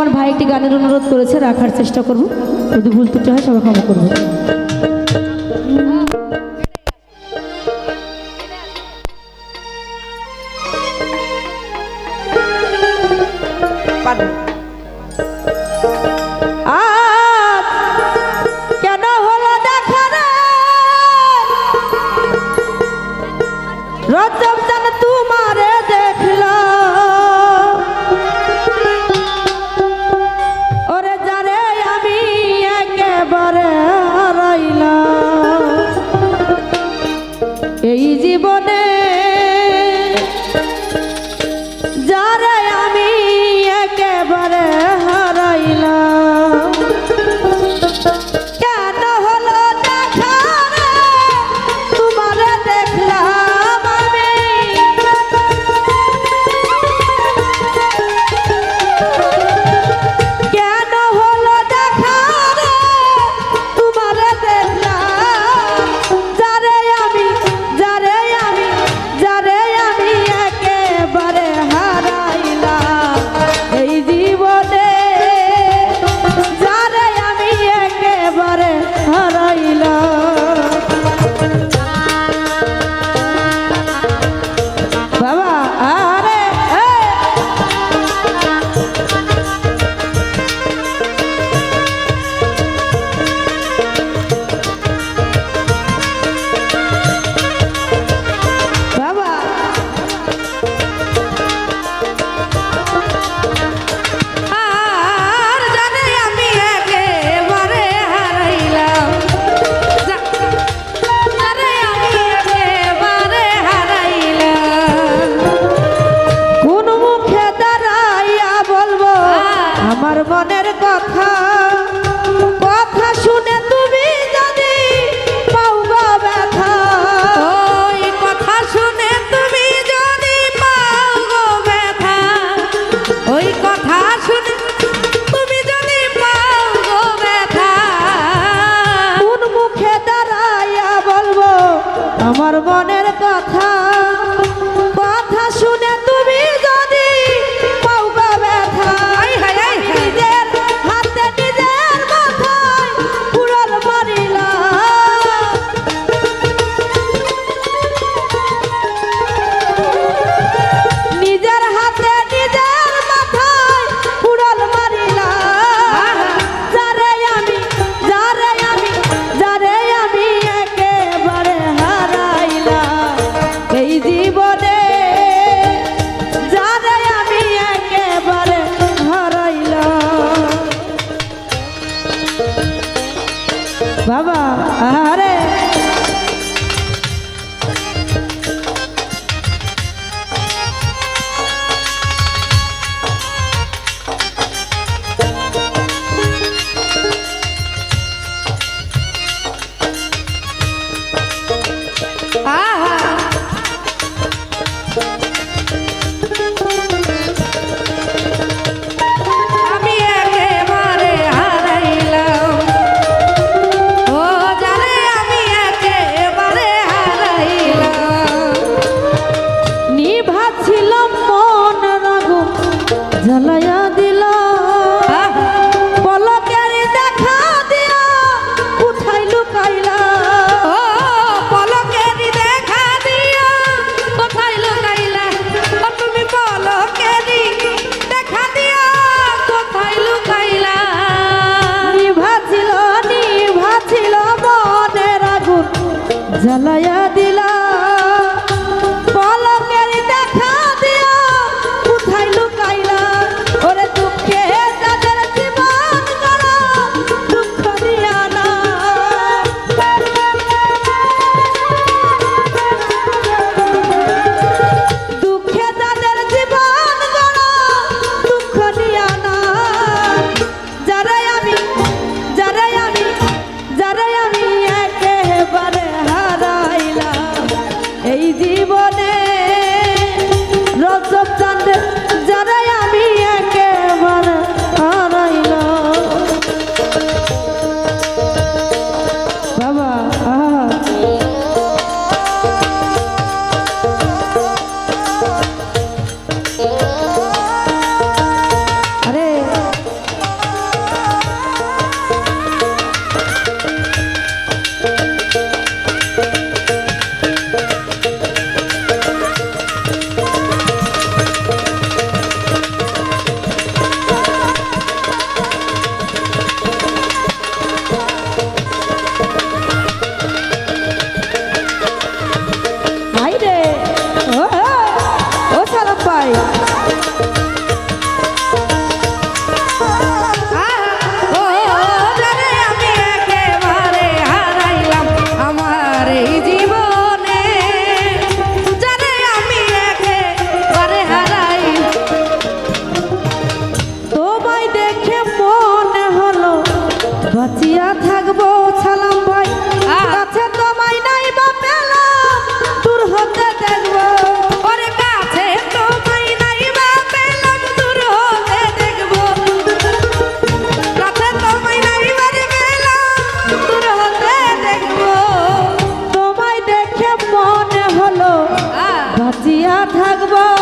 আমার ভাই একটি গানের অনুরোধ করেছে, রাখার চেষ্টা করব। যদি ভুল তুটি হয়, সবাই ক্ষমা করব আমার মনের কথা জ্বালায়া থাকবো